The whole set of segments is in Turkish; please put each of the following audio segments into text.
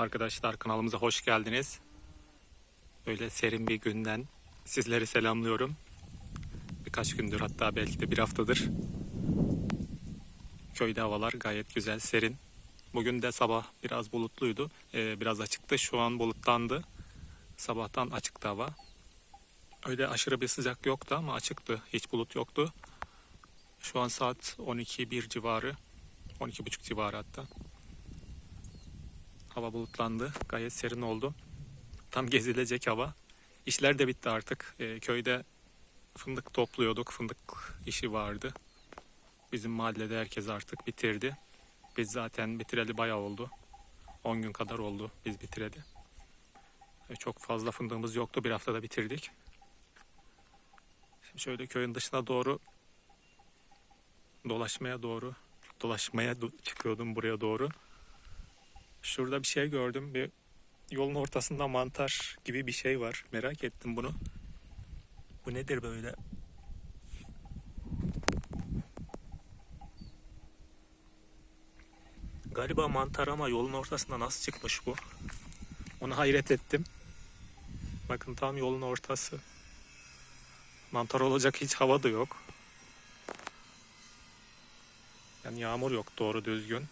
Arkadaşlar kanalımıza hoş geldiniz. Böyle serin bir günden sizleri selamlıyorum. Birkaç gündür hatta belki de bir haftadır. Köyde havalar gayet güzel, serin. Bugün de sabah biraz bulutluydu. Ee, biraz açıktı. Şu an bulutlandı. Sabahtan açıktı hava. Öyle aşırı bir sıcak yoktu ama açıktı. Hiç bulut yoktu. Şu an saat 12.1 civarı. 12.30 civarı hatta. Hava bulutlandı. Gayet serin oldu. Tam gezilecek hava. İşler de bitti artık. Ee, köyde fındık topluyorduk. Fındık işi vardı. Bizim mahallede herkes artık bitirdi. Biz zaten bitireli bayağı oldu. 10 gün kadar oldu biz bitireli. Ee, Çok fazla fındığımız yoktu. Bir haftada bitirdik. Şimdi şöyle köyün dışına doğru dolaşmaya doğru dolaşmaya do- çıkıyordum buraya doğru. Şurada bir şey gördüm. Bir yolun ortasında mantar gibi bir şey var. Merak ettim bunu. Bu nedir böyle? Galiba mantar ama yolun ortasında nasıl çıkmış bu? Ona hayret ettim. Bakın tam yolun ortası. Mantar olacak hiç hava da yok. Yani yağmur yok doğru düzgün.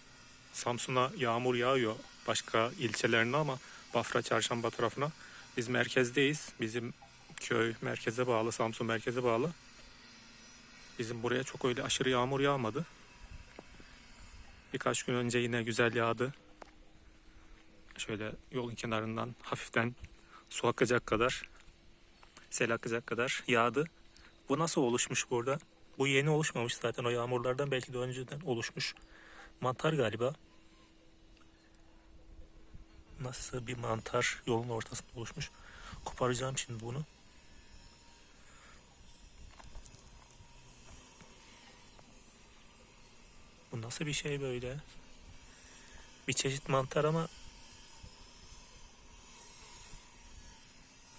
Samsun'a yağmur yağıyor başka ilçelerine ama Bafra Çarşamba tarafına. Biz merkezdeyiz. Bizim köy merkeze bağlı, Samsun merkeze bağlı. Bizim buraya çok öyle aşırı yağmur yağmadı. Birkaç gün önce yine güzel yağdı. Şöyle yolun kenarından hafiften su akacak kadar, sel akacak kadar yağdı. Bu nasıl oluşmuş burada? Bu yeni oluşmamış zaten o yağmurlardan belki de önceden oluşmuş. Mantar galiba. Nasıl bir mantar yolun ortasında oluşmuş. Koparacağım şimdi bunu. Bu nasıl bir şey böyle? Bir çeşit mantar ama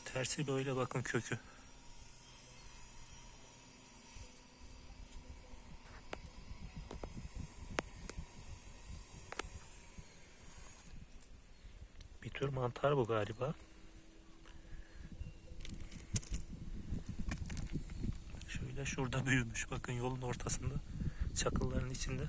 tersi böyle bakın kökü. Tür mantar bu galiba. Şöyle şurada büyümüş. Bakın yolun ortasında. Çakılların içinde.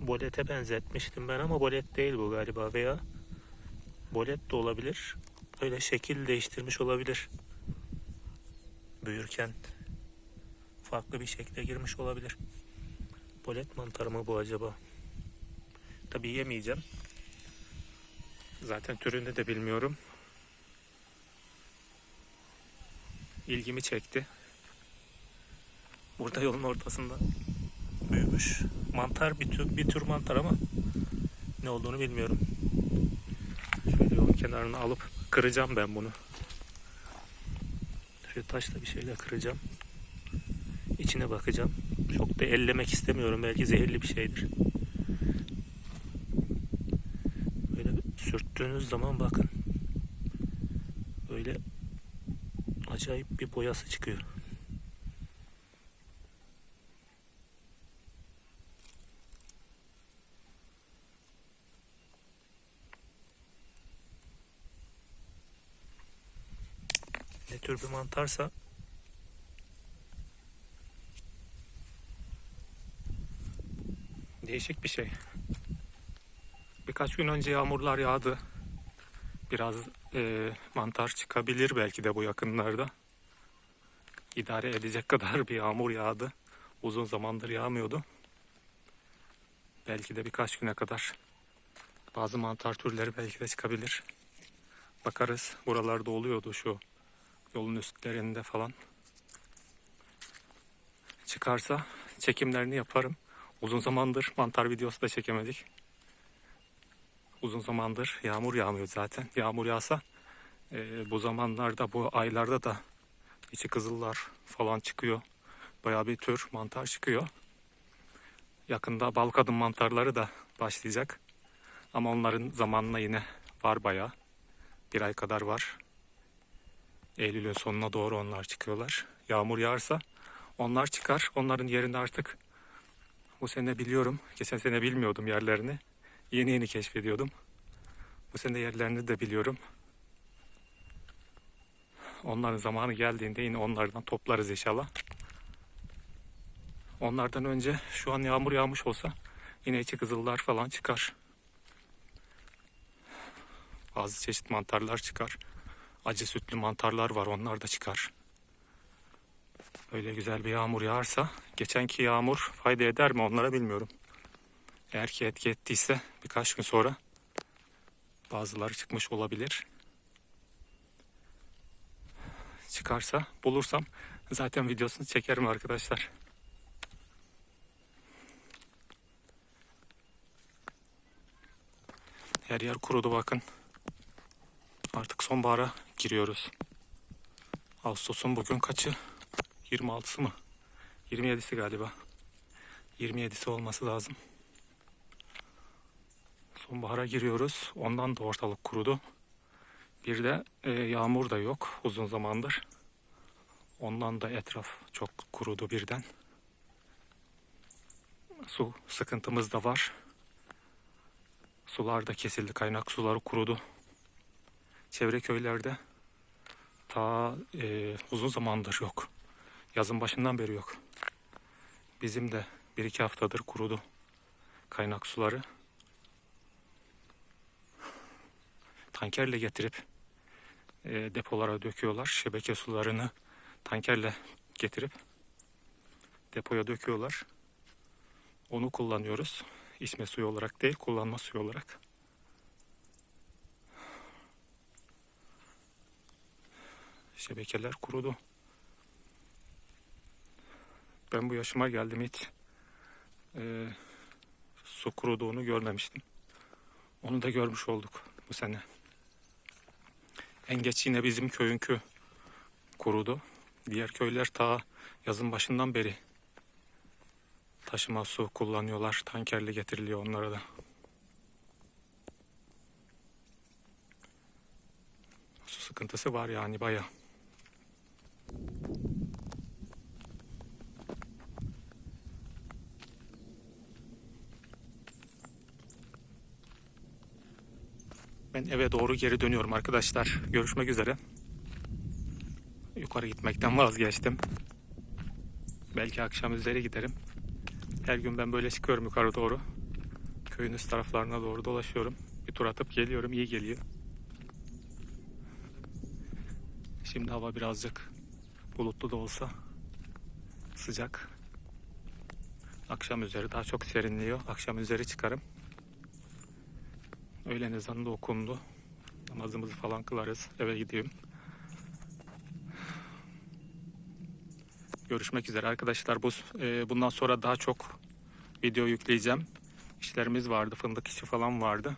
Bolete benzetmiştim ben ama bolet değil bu galiba veya bolet de olabilir. Öyle şekil değiştirmiş olabilir. Büyürken farklı bir şekle girmiş olabilir. Bolet mantarı mı bu acaba? Tabii yemeyeceğim. Zaten türünü de bilmiyorum. İlgimi çekti. Burada yolun ortasında büyümüş. Mantar bir tür, bir tür mantar ama ne olduğunu bilmiyorum. Şöyle yolun kenarına alıp kıracağım ben bunu. Şöyle taşla bir şeyle kıracağım. İçine bakacağım. Çok da ellemek istemiyorum. Belki zehirli bir şeydir. Böyle sürttüğünüz zaman bakın. Böyle acayip bir boyası çıkıyor. Ne tür bir mantarsa Değişik bir şey. Birkaç gün önce yağmurlar yağdı. Biraz e, mantar çıkabilir belki de bu yakınlarda. İdare edecek kadar bir yağmur yağdı. Uzun zamandır yağmıyordu. Belki de birkaç güne kadar bazı mantar türleri belki de çıkabilir. Bakarız. Buralarda oluyordu şu yolun üstlerinde falan. Çıkarsa çekimlerini yaparım. Uzun zamandır mantar videosu da çekemedik. Uzun zamandır yağmur yağmıyor zaten. Yağmur yağsa e, bu zamanlarda bu aylarda da içi kızıllar falan çıkıyor. Bayağı bir tür mantar çıkıyor. Yakında bal kadın mantarları da başlayacak. Ama onların zamanına yine var bayağı. Bir ay kadar var. Eylül'ün sonuna doğru onlar çıkıyorlar. Yağmur yağarsa Onlar çıkar. Onların yerini artık bu sene biliyorum. Geçen sene bilmiyordum yerlerini. Yeni yeni keşfediyordum. Bu sene yerlerini de biliyorum. Onların zamanı geldiğinde yine onlardan toplarız inşallah. Onlardan önce şu an yağmur yağmış olsa yine içi kızıllar falan çıkar. Bazı çeşit mantarlar çıkar. Acı sütlü mantarlar var onlar da çıkar. Öyle güzel bir yağmur yağarsa geçenki yağmur fayda eder mi onlara bilmiyorum. Eğer ki etki ettiyse birkaç gün sonra bazıları çıkmış olabilir. Çıkarsa bulursam zaten videosunu çekerim arkadaşlar. Her yer kurudu bakın. Artık sonbahara giriyoruz. Ağustos'un bugün kaçı? 26'sı mı? 27'si galiba. 27'si olması lazım. Sonbahara giriyoruz. Ondan da ortalık kurudu. Bir de e, yağmur da yok uzun zamandır. Ondan da etraf çok kurudu birden. Su sıkıntımız da var. Sular da kesildi. Kaynak suları kurudu. Çevre köylerde ta e, uzun zamandır yok. Yazın başından beri yok. Bizim de bir iki haftadır kurudu kaynak suları. Tankerle getirip e, depolara döküyorlar. Şebeke sularını tankerle getirip depoya döküyorlar. Onu kullanıyoruz. İçme suyu olarak değil, kullanma suyu olarak. Şebekeler kurudu. Ben bu yaşıma geldim hiç e, su kuruduğunu görmemiştim. Onu da görmüş olduk bu sene. En geç yine bizim köyünkü kurudu. Diğer köyler ta yazın başından beri taşıma su kullanıyorlar. Tankerle getiriliyor onlara da. Su sıkıntısı var yani bayağı. Ben eve doğru geri dönüyorum arkadaşlar. Görüşmek üzere. Yukarı gitmekten vazgeçtim. Belki akşam üzeri giderim. Her gün ben böyle çıkıyorum yukarı doğru. Köyün üst taraflarına doğru dolaşıyorum. Bir tur atıp geliyorum. iyi geliyor. Şimdi hava birazcık bulutlu da olsa sıcak. Akşam üzeri daha çok serinliyor. Akşam üzeri çıkarım. Öğlen ezanı da okundu. Namazımızı falan kılarız. Eve gideyim. Görüşmek üzere arkadaşlar. Bu e, bundan sonra daha çok video yükleyeceğim. İşlerimiz vardı, fındık işi falan vardı.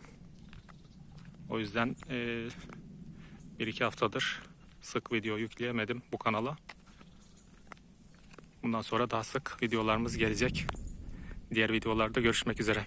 O yüzden e, bir iki haftadır sık video yükleyemedim bu kanala. Bundan sonra daha sık videolarımız gelecek. Diğer videolarda görüşmek üzere.